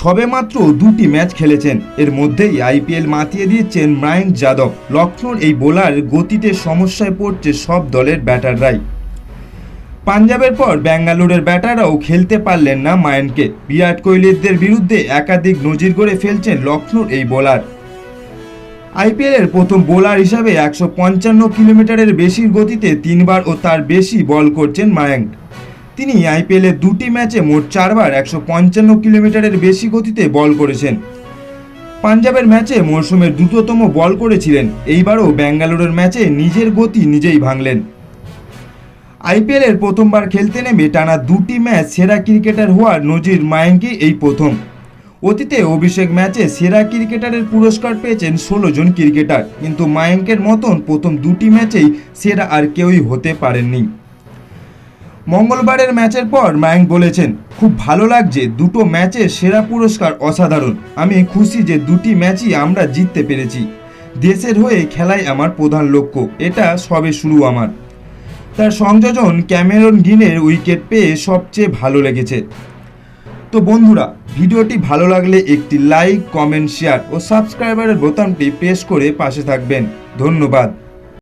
সবেমাত্র দুটি ম্যাচ খেলেছেন। এর মধ্যেই আইপিএল মাতিয়ে দিয়েছেন মায়ঙ্ক যাদব। লক্ষ্ণৌর এই বোলার গতিতে সমস্যায় পড়ছে সব দলের ব্যাটাররাই। পাঞ্জাবের পর ব্যাঙ্গালোরের ব্যাটাররাও খেলতে পারলেন না মায়নকে বিরাট কোহলিদের বিরুদ্ধে একাধিক নজির গড়ে ফেলছেন লক্ষ্ণৌর এই বোলার। আইপিএলের প্রথম বোলার হিসাবে একশো পঞ্চান্ন কিলোমিটারের বেশির গতিতে তিনবার ও তার বেশি বল করছেন মায়াঙ্ক। তিনি আইপিএলের দুটি ম্যাচে মোট চারবার একশো পঞ্চান্ন কিলোমিটারের বেশি গতিতে বল করেছেন। পাঞ্জাবের ম্যাচে মরশুমের দ্রুততম বল করেছিলেন, এইবারও ব্যাঙ্গালোরের ম্যাচে নিজের গতি নিজেই ভাঙলেন। আইপিএলের প্রথমবার খেলতে নেমে টানা দুটি ম্যাচ সেরা ক্রিকেটার হওয়ার নজির মায়াঙ্কি এই প্রথম। অতীতে অভিষেক ম্যাচে সেরা ক্রিকেটারের পুরস্কার পেয়েছেন ষোলো জন ক্রিকেটার, কিন্তু মায়াঙ্কের মতন প্রথম দুটি ম্যাচেই সেরা আর কেউই হতে পারেননি। মঙ্গলবারের ম্যাচের পর মায়াঙ্ক বলেছেন, খুব ভালো লাগছে, দুটো ম্যাচে সেরা পুরস্কার অসাধারণ। আমি খুশি যে দুটি ম্যাচই আমরা জিততে পেরেছি। দেশের হয়ে খেলাই আমার প্রধান লক্ষ্য, এটা সবে শুরু আমার। তার সংযোজন ক্যামেরন গিনের উইকেট পেয়ে সবচেয়ে ভালো লেগেছে। তো বন্ধুরা, ভিডিওটি ভালো লাগলে একটি লাইক, কমেন্ট, শেয়ার ও সাবস্ক্রাইবারের বোতামটি প্রেস করে পাশে থাকবেন। ধন্যবাদ।